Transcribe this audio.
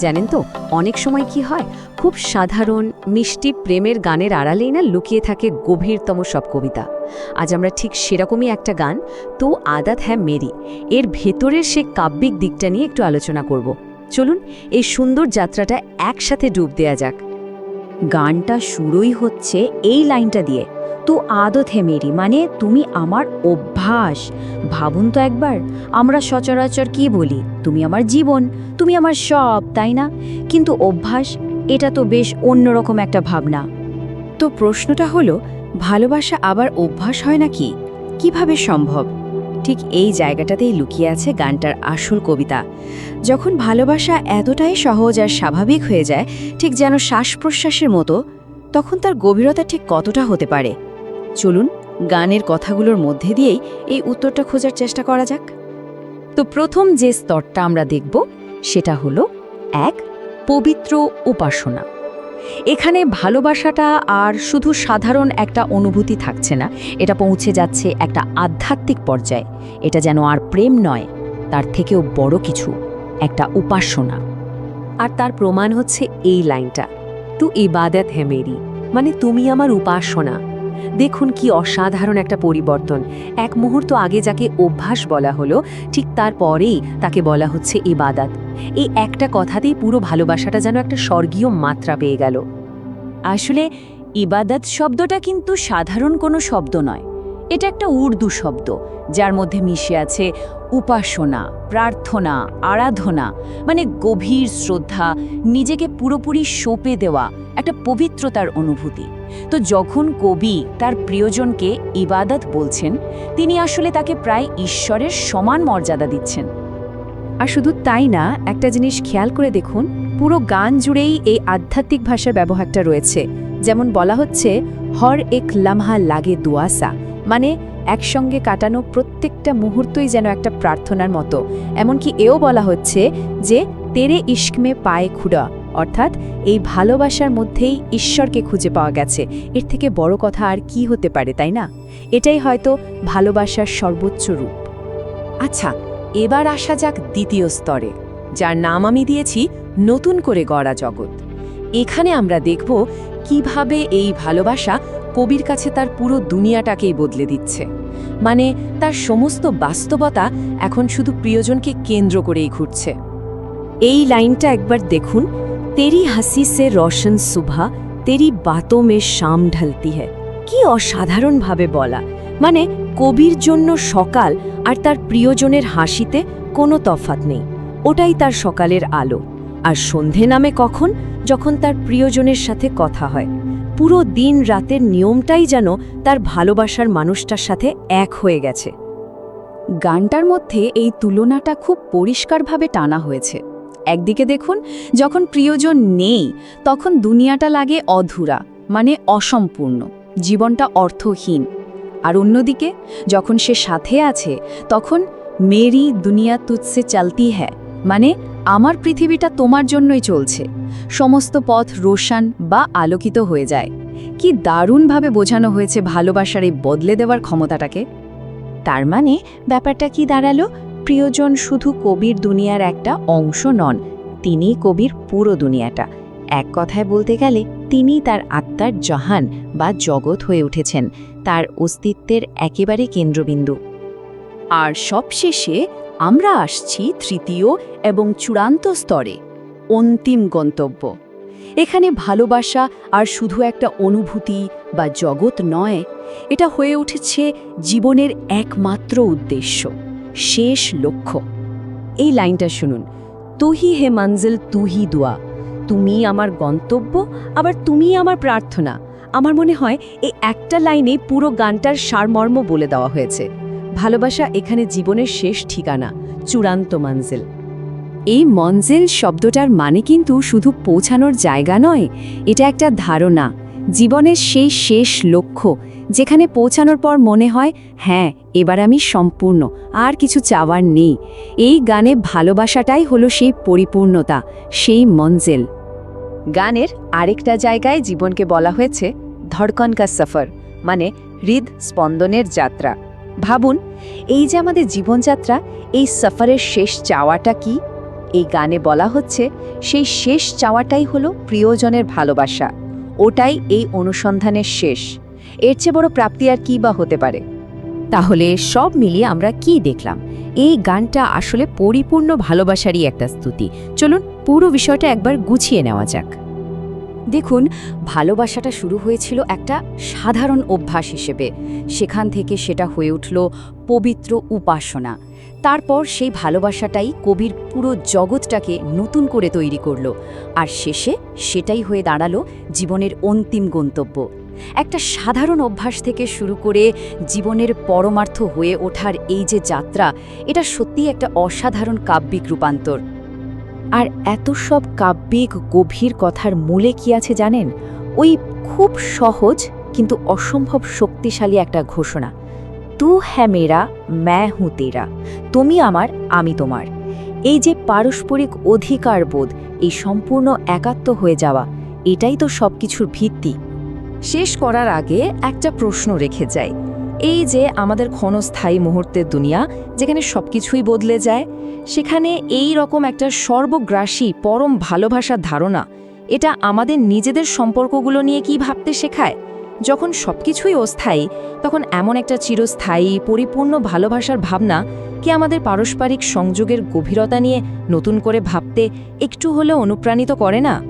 জানেন তো, অনেক সময় কি হয়, খুব সাধারণ, মিষ্টি প্রেমের গানের আড়ালেই না লুকিয়ে থাকে গভীরতম সব কবিতা। আজ আমরা ঠিক সেরকমই একটা গান, তো আদাত হ্যাঁ মেরি, এর ভেতরের সে কাব্যিক দিকটা নিয়ে একটু আলোচনা করব। চলুন, এই সুন্দর যাত্রাটা একসাথে ডুব দেয়া যাক। গানটা শুরুই হচ্ছে এই লাইনটা দিয়ে। তো আদত হে মেরি মানে তুমি আমার অভ্যাস। ভাবুন তো একবার, আমরা সচরাচর কি বলি? তুমি আমার জীবন, তুমি আমার সব, তাই না? কিন্তু অভ্যাস, এটা তো বেশ অন্যরকম একটা ভাবনা। তো প্রশ্নটা হলো, ভালোবাসা আবার অভ্যাস হয় নাকি? কীভাবে সম্ভব? ঠিক এই জায়গাটাতেই লুকিয়ে আছে গানটার আসল কবিতা। যখন ভালোবাসা এতটাই সহজ আর স্বাভাবিক হয়ে যায়, ঠিক যেন শ্বাস প্রশ্বাসের মতো, তখন তার গভীরতা ঠিক কতটা হতে পারে? চলুন গানের কথাগুলোর মধ্যে দিয়েই এই উত্তরটা খোঁজার চেষ্টা করা যাক। তো প্রথম যে স্তরটা আমরা দেখব, সেটা হলো এক, পবিত্র উপাসনা। এখানে ভালোবাসাটা আর শুধু সাধারণ একটা অনুভূতি থাকছে না, এটা পৌঁছে যাচ্ছে একটা আধ্যাত্মিক পর্যায়ে। এটা যেন আর প্রেম নয়, তার থেকেও বড় কিছু, একটা উপাসনা। আর তার প্রমাণ হচ্ছে এই লাইনটা, তু ইবাদত হে মেরি মানে তুমি আমার উপাসনা। দেখুন কি অসাধারণ একটা পরিবর্তন। এক মুহূর্ত আগে যাকে অভ্যাস বলা হলো, ঠিক তারপরেই তাকে বলা হচ্ছে ইবাদাত। এই একটা কথাতেই পুরো ভালোবাসাটা যেন একটা স্বর্গীয় মাত্রা পেয়ে গেল। আসলে ইবাদত শব্দটা কিন্তু সাধারণ কোনো শব্দ নয়। এটা একটা উর্দু শব্দ, যার মধ্যে মিশে আছে উপাসনা, প্রার্থনা, আরাধনা মানে গভীর শ্রদ্ধা, নিজেকে পুরোপুরি সঁপে দেওয়া, একটা পবিত্রতার অনুভূতি। তো যখন কবি তার প্রিয়জনকে ইবাদত বলছেন, তিনি আসলে তাকে প্রায় ঈশ্বরের সমান মর্যাদা দিচ্ছেন। আর শুধু তাই না, একটা জিনিস খেয়াল করে দেখুন, পুরো গান জুড়েই এই আধ্যাত্মিক ভাষার ব্যবহারটা রয়েছে। যেমন বলা হচ্ছে, হর এক লামহা লাগে দুয়াসা মানে একসঙ্গে কাটানো প্রত্যেকটা মুহূর্তই যেন একটা প্রার্থনার মতো। এমনকি এও বলা হচ্ছে যে, তেরে ইস্কমে পায়ে খুড়া। অর্থাৎ, এই ভালোবাসার মধ্যেই ঈশ্বরকে খুঁজে পাওয়া গেছে। এর থেকে বড় কথা আর কি হতে পারে, তাই না? এটাই হয়তো ভালোবাসার সর্বোচ্চ রূপ। আচ্ছা এবার আসা যাক দ্বিতীয় স্তরে, যার নাম আমি দিয়েছি নতুন করে গড়া জগৎ। এখানে আমরা দেখব কীভাবে এই ভালোবাসা কবির কাছে তার পুরো দুনিয়াটাকেই বদলে দিচ্ছে। মানে তার সমস্ত বাস্তবতা এখন শুধু প্রিয়জনকে কেন্দ্র করেই ঘুরছে। এই লাইনটা একবার দেখুন, তেরি হাসি সে রোশন সুভা, তেরি বাতো মে শাম ঢালতি হ্যায়। কি অসাধারণভাবে বলা। মানে কবির জন্য সকাল আর তার প্রিয়জনের হাসিতে কোনো তফাত নেই। ওটাই তার সকালের আলো। আর সন্ধে নামে কখন? যখন তার প্রিয়জনের সাথে কথা হয়। পুরো দিন রাতের নিয়মটাই যেন তার ভালোবাসার মানুষটার সাথে এক হয়ে গেছে। গানটার মধ্যে এই তুলনাটা খুব পরিষ্কারভাবে টানা হয়েছে। একদিকে দেখুন, যখন প্রিয়জন নেই, তখন দুনিয়াটা লাগে অধুরা মানে অসম্পূর্ণ, জীবনটা অর্থহীন। আর অন্যদিকে, যখন সে সাথে আছে, তখন মেরি দুনিয়া তুৎসে চালতি হ্যায় মানে আমার পৃথিবীটা তোমার জন্যই চলছে। সমস্ত পথ রোশান বা আলোকিত হয়ে যায়। কি দারুণভাবে বোঝানো হয়েছে ভালোবাসার এই বদলে দেওয়ার ক্ষমতাটাকে? তার মানে ব্যাপারটা কি দাঁড়াল? প্রিয়জন শুধু কবির দুনিয়ার একটা অংশ নন তিনি কবির পুরো দুনিয়াটা। এক কথায় বলতে গেলে তিনি তার আত্মার জাহান বা জগৎ হয়ে উঠেছেন, তার অস্তিত্বের একেবারে কেন্দ্রবিন্দু। আর সবশেষে আমরা আসছি তৃতীয় এবং চূড়ান্ত স্তরে, অন্তিম গন্তব্য। এখানে ভালোবাসা আর শুধু একটা অনুভূতি বা জগৎ নয়, এটা হয়ে উঠেছে জীবনের একমাত্র উদ্দেশ্য, শেষ লক্ষ্য। এই লাইনটা শুনুন তুহি হে মঞ্জিল তুহি দোয়া। তুমি আমার গন্তব্য, আবার তুমি আমার প্রার্থনা। আমার মনে হয় এই একটা লাইনে পুরো গানটার সারমর্ম বলে দেওয়া হয়েছে। ভালোবাসা এখানে জীবনের শেষ ঠিকানা, চূড়ান্ত মঞ্জিল। এই মঞ্জিল শব্দটার মানে কিন্তু শুধু পৌঁছানোর জায়গা নয়, এটা একটা ধারণা, জীবনের সেই শেষ লক্ষ্য, যেখানে পৌঁছানোর পর মনে হয় হ্যাঁ এবার আমি সম্পূর্ণ, আর কিছু চাওয়ার নেই। এই গানে ভালোবাসাটাই হলো সেই পরিপূর্ণতা, সেই মঞ্জিল। গানের আরেকটা জায়গায় জীবনকে বলা হয়েছে ধড়কন কা সফর মানে হৃদ স্পন্দনের যাত্রা। ভাবুন, এই যে আমাদের জীবনযাত্রা, এই সফরের শেষ চাওয়াটা কি? এই গানে বলা হচ্ছে, সেই শেষ চাওয়াটাই হলো প্রিয়জনের ভালোবাসা। ওটাই এই অনুসন্ধানের শেষ। এর চেয়ে বড় প্রাপ্তি আর কী বা হতে পারে? তাহলে সব মিলিয়ে আমরা কি দেখলাম? এই গানটা আসলে পরিপূর্ণ ভালোবাসারই একটা স্তুতি। চলুন পুরো বিষয়টা একবার গুছিয়ে নেওয়া যাক। দেখুন, ভালোবাসাটা শুরু হয়েছিল একটা সাধারণ অভ্যাস হিসেবে। সেখান থেকে সেটা হয়ে উঠল পবিত্র উপাসনা। তারপর সেই ভালোবাসাটাই কবির পুরো জগৎটাকে নতুন করে তৈরি করল। আর শেষে সেটাই হয়ে দাঁড়াল জীবনের অন্তিম গন্তব্য। একটা সাধারণ অভ্যাস থেকে শুরু করে জীবনের পরমার্থ হয়ে ওঠার এই যে যাত্রা, এটা সত্যিই একটা অসাধারণ কাব্যিক রূপান্তর। আর এত সব কাব্যিক, গভীর কথার মূলে কি আছে জানেন? ওই খুব সহজ কিন্তু অসম্ভব শক্তিশালী একটা ঘোষণা। তু হ্যাঁ মেরা ম্যা হু তেরা। তুমি আমার, আমি তোমার। এই যে পারস্পরিক অধিকার বোধ এই সম্পূর্ণ একাত্ম হয়ে যাওয়া, এটাই তো সবকিছুর ভিত্তি। শেষ করার আগে একটা প্রশ্ন রেখে যায় এই যে আমাদের ক্ষণস্থায়ী মুহূর্তের দুনিয়া, যেখানে সবকিছুই বদলে যায়, সেখানে এই রকম একটা সর্বগ্রাসী, পরম ভালোবাসার ধারণা, এটা আমাদের নিজেদের সম্পর্কগুলো নিয়ে কি ভাবতে শেখায়? যখন সবকিছুই অস্থায়ী, তখন এমন একটা চিরস্থায়ী, পরিপূর্ণ ভালোবাসার ভাবনা কি আমাদের পারস্পরিক সংযোগের গভীরতা নিয়ে নতুন করে ভাবতে একটু হলেও অনুপ্রাণিত করে না?